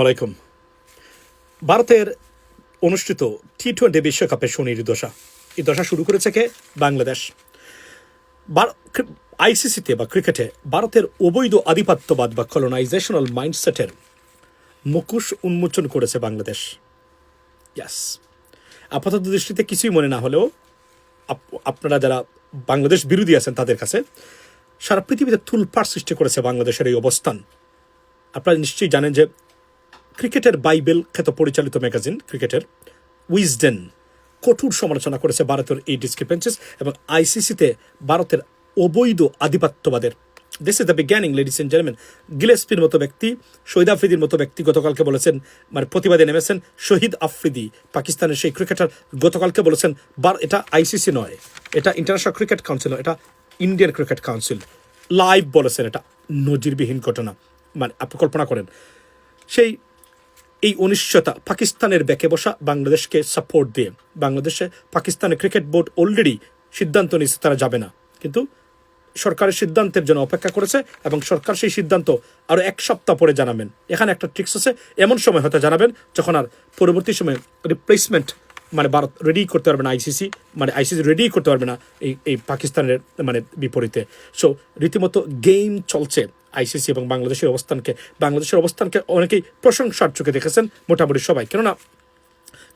আলাইকুম। ভারতের অনুষ্ঠিত টি টোয়েন্টি বিশ্বকাপের শনির দশা। এই দশা শুরু করেছে কে? বাংলাদেশ। আইসিসিতে বা ক্রিকেটে ভারতের অবৈধ আধিপত্যবাদ বা কলোনাইজেশনাল মাইন্ডসেটের মুখোশ উন্মোচন করেছে বাংলাদেশ। ইয়াস আপাতত দৃষ্টিতে কিছুই মনে না হলেও আপ- আপনারা যারা বাংলাদেশ বিরোধী আছেন তাদের কাছে সারা পৃথিবীতে তুলপাড় সৃষ্টি করেছে বাংলাদেশের এই অবস্থান। আপনারা নিশ্চয়ই জানেন যে ক্রিকেটের বাইবেল খ্যাত পরিচালিত ম্যাগাজিন ক্রিকেটের উইজডেন কঠোর সমালোচনা করেছে ভারতের এই ডিসক্রিপেন্সিস এবং আইসিসিতে ভারতের অবৈধ আধিপত্যবাদের। This is the beginning ladies and gentleman গিলেসপির মতো ব্যক্তি শহীদ আফ্রিদির মতো ব্যক্তি গতকালকে বলেছেন মানে প্রতিবাদে নেমেছেন শহীদ আফ্রিদি, পাকিস্তানের সেই ক্রিকেটার গতকালকে বলেছেন, বার এটা আইসিসি নয়, এটা ইন্টারন্যাশনাল ক্রিকেট কাউন্সিল নয়, এটা ইন্ডিয়ান ক্রিকেট কাউন্সিল লাইভ বলেছেন, এটা নজিরবিহীন ঘটনা। মানে আপনি কল্পনা করেন, সেই এই অনিশ্চয়তা পাকিস্তানের ব্যাকে বসা বাংলাদেশকে সাপোর্ট দিয়ে। বাংলাদেশে পাকিস্তানের ক্রিকেট বোর্ড অলরেডি সিদ্ধান্ত নিয়েছে, তারা যাবে না। কিন্তু সরকারের সিদ্ধান্তের জন্য অপেক্ষা করেছে এবং সরকার সেই সিদ্ধান্ত আরও এক সপ্তাহ পরে জানাবেন। এখানে একটা ট্রিক্স আছে, এমন সময় হয়তো জানাবেন যখন আর পরবর্তী সময়ে রিপ্লেসমেন্ট মানে ভারত রেডি করতে পারবে না আইসিসি মানে আইসিসি রেডি করতে পারবে না এই এই পাকিস্তানের মানে বিপরীতে। সো রীতিমতো গেম চলছে। আইসিসি এবং বাংলাদেশের অবস্থানকে বাংলাদেশের অবস্থানকে অনেকেই প্রশংসার চোখে দেখেছেন মোটামুটি সবাই। কেননা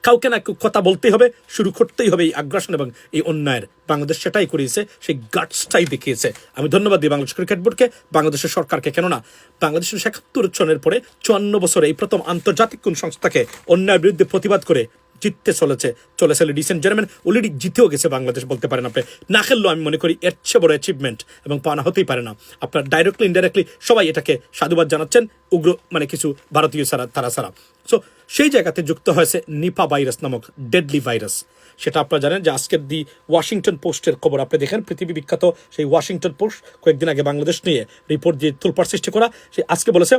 কাউকে না কথা বলতেই হবে, শুরু করতেই হবে এই আগ্রাসন এবং এই অন্যায়ের। বাংলাদেশ সেটাই করিয়েছে, সেই গাটসটাই দেখিয়েছে। আমি ধন্যবাদ দিই বাংলাদেশ ক্রিকেট বোর্ডকে, বাংলাদেশের সরকারকে। কেননা বাংলাদেশের একাত্তর সনের পরে চুয়ান্ন বছরে এই প্রথম আন্তর্জাতিক কোন সংস্থাকে অন্যায়ের বিরুদ্ধে প্রতিবাদ করে জিততে চলেছে চলেছে রিসেন্ট জেনারেল অলরেডি জিতেও গেছে বাংলাদেশ, বলতে পারেন আপনি। না খেললেও আমি মনে করি এর চেয়ে বড় অ্যাচিভমেন্ট এবং পাওয়া হতেই পারে না। আপনার ডাইরেক্টলি ইনডাইরেক্টলি সবাই এটাকে সাধুবাদ জানাচ্ছেন, উগ্র মানে কিছু ভারতীয় ছাড়া তারা ছাড়া সো সেই জায়গাতে যুক্ত হয়েছে নিপা ভাইরাস নামক ডেডলি ভাইরাস সেটা আপনারা জানেন যে আজকের দি ওয়াশিংটন পোস্টের খবর আপনি দেখেন, পৃথিবী বিখ্যাত সেই ওয়াশিংটন পোস্ট কয়েকদিন আগে বাংলাদেশ নিয়ে রিপোর্ট দিয়ে তুলপার সৃষ্টি করা। সে আজকে বলেছে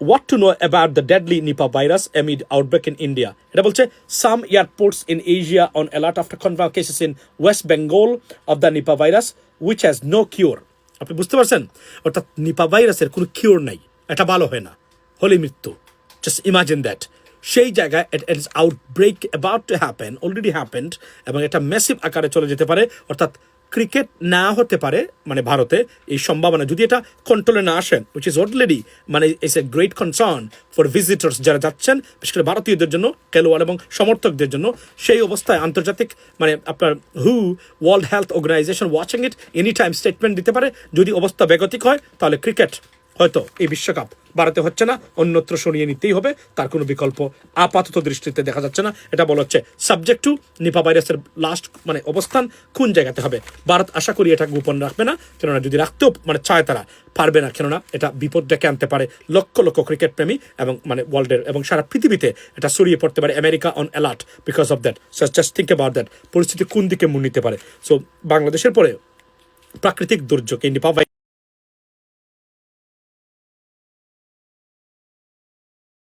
what to know about the deadly Nipah virus amid outbreak in India. এটা বলছে some airports in Asia on alert after confirmed cases in West Bengal of the Nipah virus which has no cure. আপনি বুঝতে পারছেন অর্থাৎ নিপা ভাইরাসের কোনো cure নাই এটা ভালো হয় না হলে মৃত্যু জাস্ট ইমাজিন দ্যাট সেই জায়গায় it is outbreak about to happen already happened এবং এটা মেসিভ আকারে চলে যেতে পারে অর্থাৎ ক্রিকেট না হতে পারে মানে ভারতে, এই সম্ভাবনা। যদি এটা কন্ট্রোলে না আসে উইচ ইজ অলরেডি মানে it's a great concern for visitors যারা যাচ্ছেন, বিশেষ করে ভারতীয়দের জন্য, খেলোয়াড় এবং সমর্থকদের জন্য, সেই অবস্থায় আন্তর্জাতিক মানে আপনার হু World Health Organization watching it any time statement দিতে পারে। যদি অবস্থা বেগতিক হয়, তাহলে ক্রিকেট হয়তো এই বিশ্বকাপ ভারতে হচ্ছে না, অন্যত্র সরিয়ে নিতেই হবে, তার কোনো বিকল্প আপাতত দৃষ্টিতে দেখা যাচ্ছে না। এটা বলা হচ্ছে সাবজেক্ট টু নিপা ভাইরাসের লাস্ট মানে অবস্থান কোন জায়গাতে হবে? ভারত আশা করি এটা গোপন রাখবে না, কেননা যদি রাখতেও মানে চায় তারা, পারবে না, কেননা এটা বিপদ ডেকে আনতে পারে লক্ষ লক্ষ ক্রিকেট প্রেমী এবং মানে ওয়ার্ল্ডের এবং সারা পৃথিবীতে এটা ছড়িয়ে পড়তে পারে America on alert because of that so just think about that পরিস্থিতি কোন দিকে মুন নিতে পারে? সো বাংলাদেশের পরে প্রাকৃতিক দুর্যোগ, এই নিপা